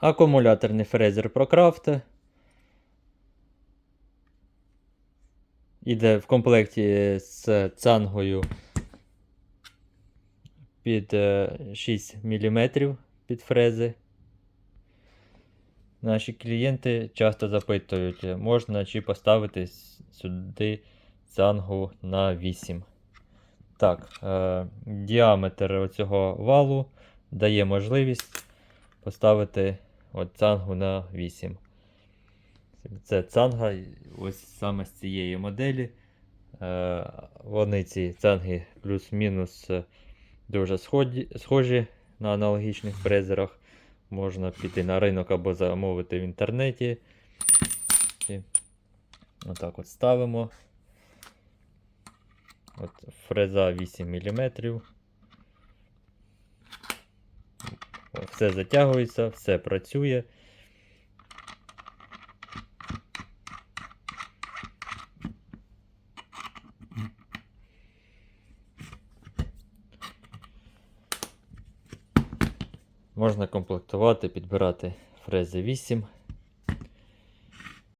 Акумуляторний фрезер ProCraft. Іде в комплекті з цангою під е, 6 мм під фрези. Наші клієнти часто запитують, е, можна чи поставити сюди цангу на 8. Так, е, діаметр цього валу дає можливість поставити от цангу на 8. Це цанга ось саме з цієї моделі. Е, вони ці цанги плюс-мінус е, дуже схожі на аналогічних фрезерах. Можна піти на ринок або замовити в інтернеті. Отак от ставимо. От фреза 8 мм. Все затягується, все працює. Можна комплектувати, підбирати фрези 8